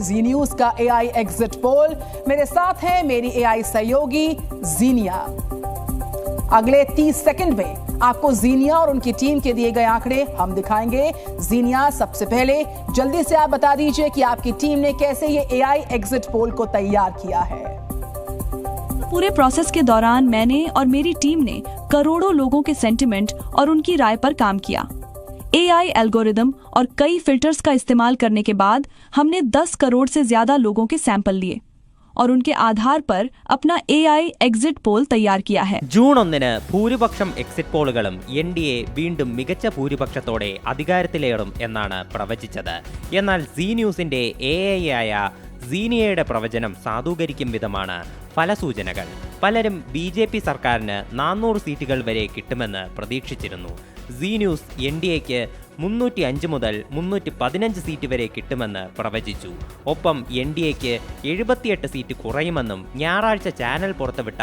जी news का AI exit poll मेरे साथ है मेरी एआई सहयोगी जीनिया अगले 30 सेकंड में आपको जीनिया और उनकी टीम के दिए गए आंकड़े हम दिखाएँगे. जीनिया सबसे पहले जल्दी से आप बता दीजिए कि आपकी टीम ने कैसे ये एआई एग्जिट पोल को तैयार किया है. पूरे प्रोसेस के दौरान मैंने और मेरी टीम ने करोड़ों लोगों के सेंटिमेंट और उनकी राय पर काम किया। एआई एल्गोरिदम और कई फिल्टर्स का इस्तेमाल करने के बाद हमने 10 करोड़ से ज्यादा लोगों के सैंपल लिए और उनके आधार पर अपना एआई एग्जिट पोल तैयार किया है ജൂൺ ഒന്നിന് ഭൂരിപക്ഷം എക്സിറ്റ് പോളുകളും എൻ ഡി എ വീണ്ടും മികച്ച ഭൂരിപക്ഷത്തോടെ അധികാരത്തിലേറും എന്നാണ് പ്രവചിച്ചത് എന്നാൽ സി ന്യൂസിന്റെ എ ഐ ആയ സീനിയയുടെ പ്രവചനം സാധൂകരിക്കും വിധമാണ് ഫലസൂചനകൾ പലരും ബി ജെ പി സർക്കാരിന് നാനൂറ് സീറ്റുകൾ വരെ കിട്ടുമെന്ന് പ്രതീക്ഷിച്ചിരുന്നു സി ന്യൂസ് എൻ ഡി എക്ക് മുന്നൂറ്റി അഞ്ച് മുതൽ മുന്നൂറ്റി പതിനഞ്ച് സീറ്റ് വരെ കിട്ടുമെന്ന് പ്രവചിച്ചു. ഒപ്പം എൻ ഡി എക്ക് എഴുപത്തിയെട്ട് സീറ്റ് കുറയുമെന്നും ഞായറാഴ്ച ചാനൽ പുറത്തുവിട്ട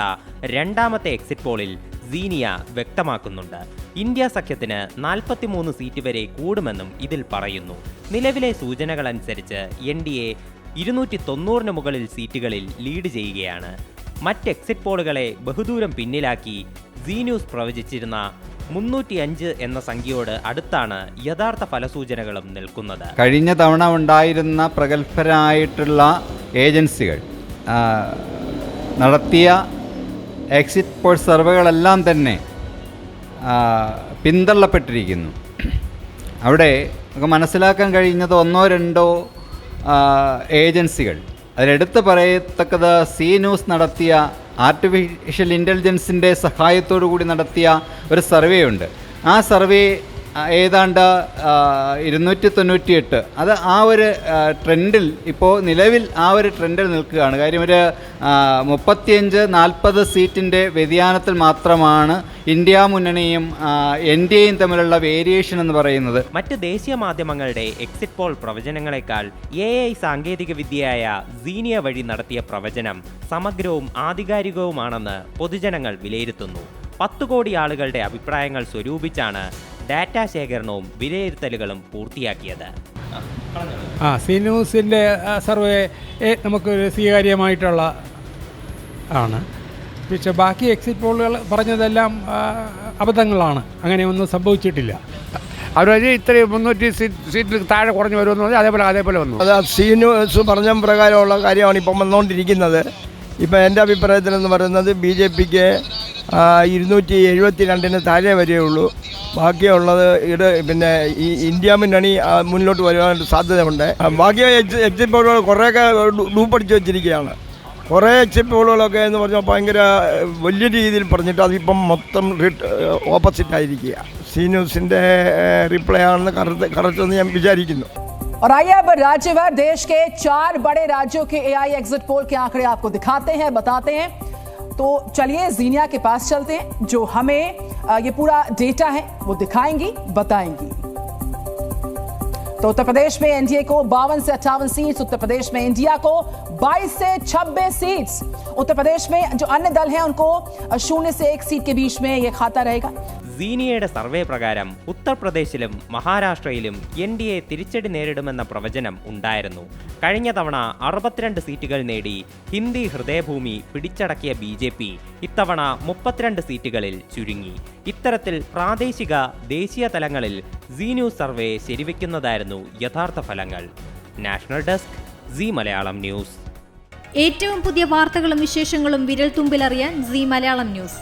രണ്ടാമത്തെ എക്സിറ്റ് പോളിൽ സീനിയ വ്യക്തമാക്കുന്നുണ്ട്. ഇന്ത്യ സഖ്യത്തിന് നാൽപ്പത്തിമൂന്ന് സീറ്റ് വരെ കൂടുമെന്നും ഇതിൽ പറയുന്നു. നിലവിലെ സൂചനകൾ അനുസരിച്ച് എൻ ഡി എ ഇരുന്നൂറ്റി തൊണ്ണൂറിന് മുകളിൽ സീറ്റുകളിൽ ലീഡ് ചെയ്യുകയാണ്. മറ്റ് എക്സിറ്റ് പോളുകളെ ബഹുദൂരം പിന്നിലാക്കി സി ന്യൂസ് പ്രവചിച്ചിരുന്ന മുന്നൂറ്റി അഞ്ച് എന്ന സംഖ്യയോട് അടുത്താണ് യഥാർത്ഥ ഫലസൂചനകളും നിൽക്കുന്നത്. കഴിഞ്ഞ തവണ ഉണ്ടായിരുന്ന പ്രഗത്ഭരായിട്ടുള്ള ഏജൻസികൾ നടത്തിയ എക്സിറ്റ് പോൾ സർവേകളെല്ലാം തന്നെ പിന്തള്ളപ്പെട്ടിരിക്കുന്നു. അവിടെ നമുക്ക് മനസ്സിലാക്കാൻ കഴിയുന്നത് ഒന്നോ രണ്ടോ ഏജൻസികൾ. അതിലെടുത്ത് പറയത്തക്കത് സി ന്യൂസ് നടത്തിയ ആർട്ടിഫിഷ്യൽ ഇന്റലിജൻസിന്റെ സഹായത്തോടു കൂടി നടത്തിയ ഒരു സർവേ ഉണ്ട് ആ സർവേ ഏതാണ്ട് ഇരുന്നൂറ്റി തൊണ്ണൂറ്റിയെട്ട് അത് ആ ഒരു ട്രെൻഡിൽ ഇപ്പോൾ നിലവിൽ ആ ഒരു ട്രെൻഡിൽ നിൽക്കുകയാണ്. കാര്യം ഒരു മുപ്പത്തിയഞ്ച് നാൽപ്പത് സീറ്റിന്റെ വ്യതിയാനത്തിൽ മാത്രമാണ് ഇന്ത്യ മുന്നണിയും എൻ ഡി എയും തമ്മിലുള്ള വേരിയേഷൻ എന്ന് പറയുന്നത്. മറ്റ് ദേശീയ മാധ്യമങ്ങളുടെ എക്സിറ്റ് പോൾ പ്രവചനങ്ങളെക്കാൾ എ ഐ സാങ്കേതിക വിദ്യയായ സീനിയ വഴി നടത്തിയ പ്രവചനം സമഗ്രവും ആധികാരികവുമാണെന്ന് പൊതുജനങ്ങൾ വിലയിരുത്തുന്നു. പത്ത് കോടി ആളുകളുടെ അഭിപ്രായങ്ങൾ സ്വരൂപിച്ചാണ് ഡാറ്റ ശേഖരണവും വിലയിരുത്തലുകളും പൂർത്തിയാക്കിയത്. ആ സി ന്യൂസിന്റെ സർവേ നമുക്ക് നമുക്കൊരു സ്വീകാര്യമായിട്ടുള്ള ആണ്. പക്ഷെ ബാക്കി എക്സിറ്റ് പോളുകൾ പറഞ്ഞതെല്ലാം അബദ്ധങ്ങളാണ്. അങ്ങനെ ഒന്നും സംഭവിച്ചിട്ടില്ല. അവർ ഇത്രയും മുന്നൂറ്റി സീറ്റ് സീറ്റിൽ താഴെ കുറഞ്ഞു വരുമെന്ന് പറഞ്ഞാൽ അതേപോലെ അതേപോലെ വന്നു. അത് സി ന്യൂസ് പറഞ്ഞ പ്രകാരമുള്ള കാര്യമാണ് ഇപ്പം വന്നുകൊണ്ടിരിക്കുന്നത്. ഇപ്പം എന്റെ അഭിപ്രായത്തിലെന്ന് പറയുന്നത് ബി ജെ പിക്ക് ഇരുന്നൂറ്റി എഴുപത്തി രണ്ടിന് താഴെ വരെയുള്ളൂ ബാക്കിയുള്ളത് ഇത് പിന്നെ ഈ ഇന്ത്യ മുന്നണി ആ, മുന്നോട്ട് വരുവാനായിട്ട് സാധ്യതയുണ്ട് ആ, ബാക്കി എക്സി- എക്സിറ്റ് പോളുകൾ കുറേയൊക്കെ ഡൂ- ഡൂപ്പടിച്ച് വെച്ചിരിക്കുകയാണ് കുറേ എക്സിറ്റ് പോളുകളൊക്കെ എന്ന് പറഞ്ഞാൽ ഭയങ്കര ഏഹ്, വലിയ രീതിയിൽ പറഞ്ഞിട്ട് അതിപ്പം മൊത്തം ഓപ്പോസിറ്റ് ആയിരിക്കുക സി ന്യൂസിൻ്റെ റിപ്ലൈ ആണെന്ന് കറക്റ്റ് കറക്റ്റ് എന്ന് ഞാൻ വിചാരിക്കുന്നു और आइए अब राज्यभर देश के चार बड़े राज्यों के एआई एग्जिट पोल के आंकड़े आपको दिखाते हैं बताते हैं तो चलिए जीनिया के पास चलते हैं, जो हमें ये पूरा डेटा है, वो दिखाएँगी, बताएँगी। तो उत्तर प्रदेश में एनडीए को बावन से अट्ठावन सीट्स उत्तर प्रदेश में इंडिया को 22 से 26 सीट्स उत्तर प्रदेश में जो अन्य दल हैं, उनको शून्य से एक सीट के बीच में ये खाता रहेगा। സീനിയയുടെ സർവേ പ്രകാരം ഉത്തർപ്രദേശിലും മഹാരാഷ്ട്രയിലും എൻ ഡി എ തിരിച്ചടി നേരിടുമെന്ന പ്രവചനം ഉണ്ടായിരുന്നു. കഴിഞ്ഞ തവണ അറുപത്തിരണ്ട് സീറ്റുകൾ നേടി ഹിന്ദി ഹൃദയഭൂമി പിടിച്ചടക്കിയ ബി ജെ പി ഇത്തവണ മുപ്പത്തിരണ്ട് സീറ്റുകളിൽ ചുരുങ്ങി. ഇത്തരത്തിൽ പ്രാദേശിക ദേശീയ തലങ്ങളിൽ സി ന്യൂസ് സർവേ ശരിവെക്കുന്നതായിരുന്നു യഥാർത്ഥ ഫലങ്ങൾ. National desk Zee Malayalam news. ഏറ്റവും പുതിയ വാർത്തകളും വിശേഷങ്ങളും വിരൽ തുമ്പിലറിയാൻ സി മലയാളം ന്യൂസ്.